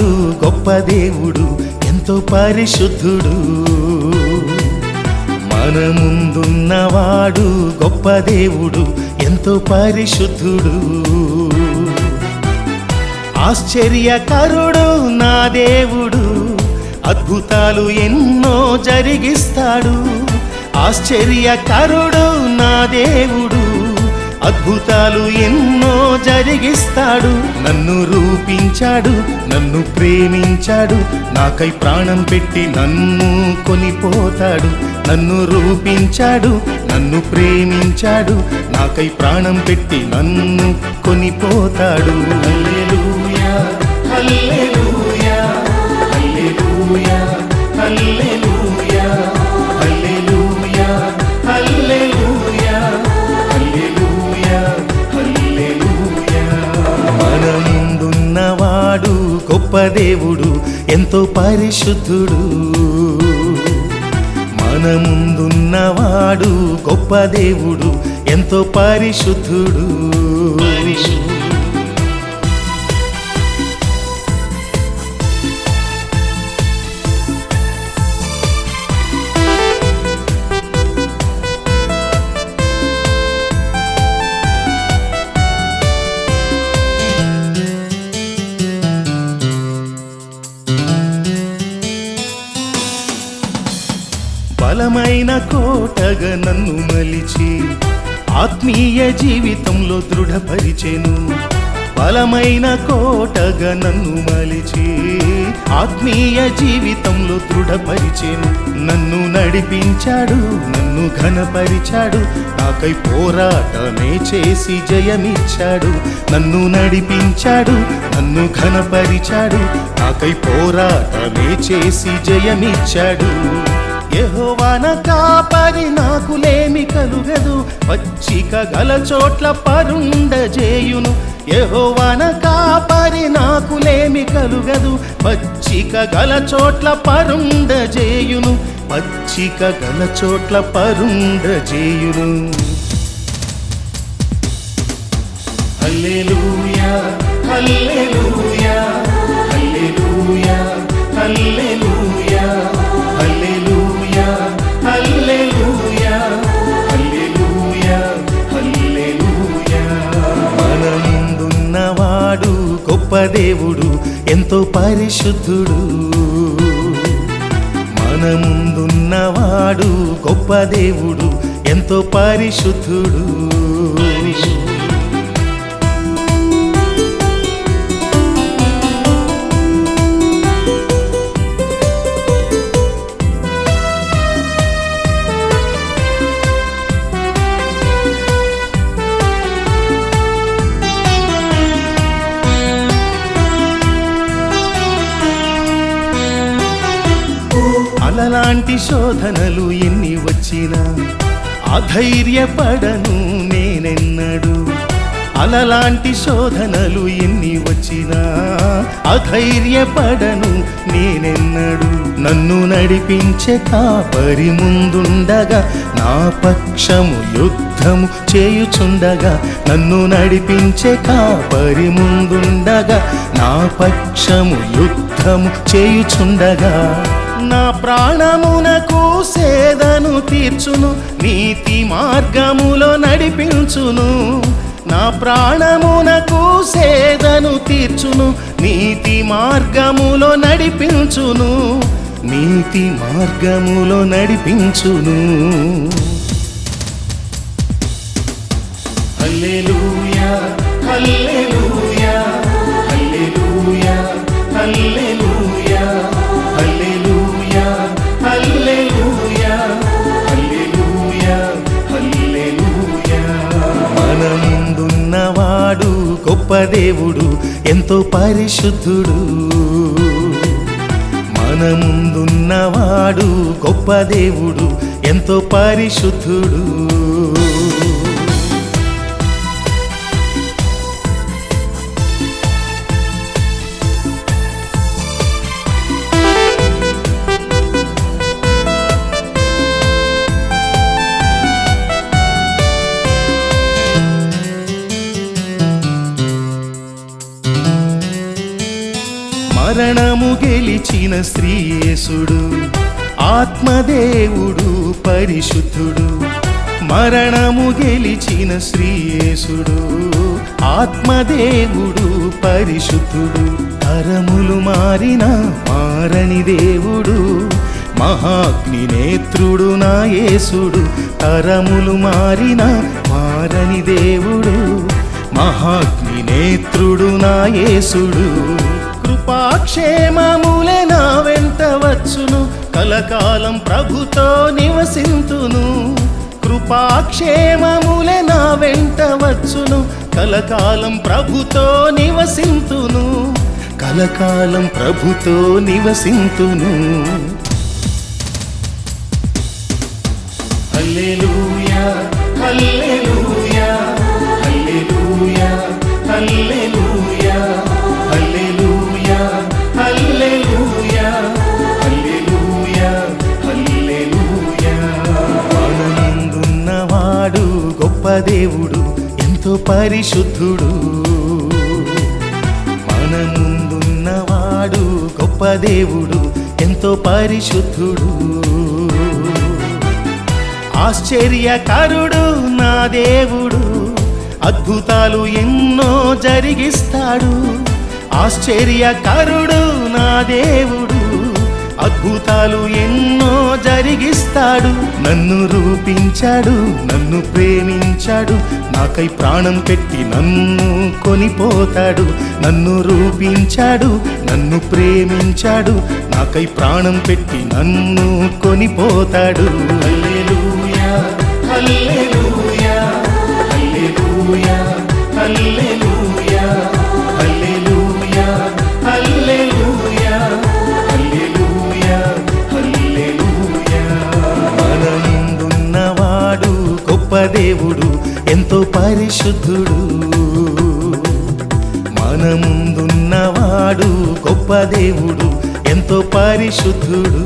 గొప్ప దేవుడు ఎంతో పరిశుద్ధుడు. మన ముందున్నవాడు గొప్ప దేవుడు ఎంతో పరిశుద్ధుడు. ఆశ్చర్యకరుడు నా దేవుడు అద్భుతాలు ఎన్నో జరిగిస్తాడు. ఆశ్చర్యకరుడు నా దేవుడు అద్భుతాలు ఎన్నో జరిగిస్తాడు. నన్ను రూపించాడు నన్ను ప్రేమించాడు. నాకై ప్రాణం పెట్టి నన్ను కొనిపోతాడు. నన్ను రూపించాడు నన్ను ప్రేమించాడు. నాకై ప్రాణం పెట్టి నన్ను కొనిపోతాడు. హల్లెలూయా హల్లెలూయా హల్లెలూయా హల్లెలూయా. గొప్ప దేవుడు ఎంతో పరిశుద్ధుడు. మన ముందున్నవాడు గొప్ప దేవుడు ఎంతో పరిశుద్ధుడు పరిశుద్ధుడు. కోటగా నన్ను మలిచి ఆత్మీయ జీవితంలో దృఢపరిచెను. బలమైన కోటగా నన్ను మలిచి ఆత్మీయ జీవితంలో దృఢపరిచెను. నన్ను నడిపించాడు నన్ను ఘనపరిచాడు నాకై పోరాటమే చేసి జయమిచ్చాడు. నన్ను నడిపించాడు నన్ను ఘనపరిచాడు నాకై పోరాటమే చేసి జయమిచ్చాడు. యహోవాన కాపరి నాకు లేమి కలుగదు. పచ్చిక గల చోట్ల పరుండజేయును. యహోవాన కాపరి నాకు లేమి కలుగదు. పచ్చిక గల చోట్ల పరుండజేయును. పచ్చిక గల చోట్ల పరుండజేయును. హల్లెలూయా హల్లెలూయా దేవుడు ఎంతో పరిశుద్ధుడు. మన ముందున్నవాడు గొప్ప దేవుడు ఎంతో పరిశుద్ధుడు. బాధలాంటి శోధనలు ఎన్ని వచ్చినా అధైర్యపడను నేనెన్నడు. అలలాంటి శోధనలు ఎన్ని వచ్చినా అధైర్యపడను నేనెన్నడు. నన్ను నడిపించే కాపరి ముందుండగా నా పక్షము యుద్ధము చేయుచుండగా నన్ను నడిపించే కాపరి ముందుండగా నా పక్షము యుద్ధము చేయుచుండగా. నా ప్రాణమునకు సేదను తీర్చును నీతి మార్గములో నడిపించును. నా ప్రాణమునకు సేదను తీర్చును నీతి మార్గములో నడిపించును. నీతి మార్గములో నడిపించును. హల్లెలూయా హల్లెలూయా హల్లెలూయా హల్లెలూయా. దేవుడు ఎంతో పరిశుద్ధుడు. మన ముందున్నవాడు గొప్ప దేవుడు ఎంతో పరిశుద్ధుడు. నిలిచిన గెలిచిన శ్రీయేసుడు ఆత్మదేవుడు పరిశుద్ధుడు. మరణము గెలిచిన శ్రీయేసుడు ఆత్మదేవుడు పరిశుద్ధుడు. తరములు మారిన మారని దేవుడు మహాగ్ని నేత్రుడు నా యేసుడు. తరములు మారిన మారని దేవుడు మహాగ్ని నేత్రుడు నా యేసుడు. కృపాక్షేమములే నా వెంట వచ్చును. కలకాలం ప్రభుతో నివసింతును. కృపాక్షేమములే నా వెంట వచ్చును. కలకాలం ప్రభుతో నివసింతును. కలకాలం ప్రభుతో నివసింతును. హల్లెలూయా హల్లెలూయా. గొప్ప దేవుడు ఎంతో పరిశుద్ధుడు. మన ముందున్నవాడు గొప్ప దేవుడు ఎంతో పరిశుద్ధుడు. ఆశ్చర్యకరుడు నా దేవుడు అద్భుతాలు ఎన్నో జరిగిస్తాడు. ఆశ్చర్యకరుడు నా దేవుడు అద్భుతాలు ఎన్నో జరిగిస్తాడు. నన్ను రూపించాడు నన్ను ప్రేమించాడు. నాకై ప్రాణం పెట్టి నన్ను కొనిపోతాడు. నన్ను రూపించాడు నన్ను ప్రేమించాడు. నాకై ప్రాణం పెట్టి నన్ను కొనిపోతాడు. హల్లెలూయా హల్లెలూయా. ఎంతో పరిశుద్ధుడు. మన ముందున్నవాడు గొప్ప దేవుడు ఎంతో పరిశుద్ధుడు.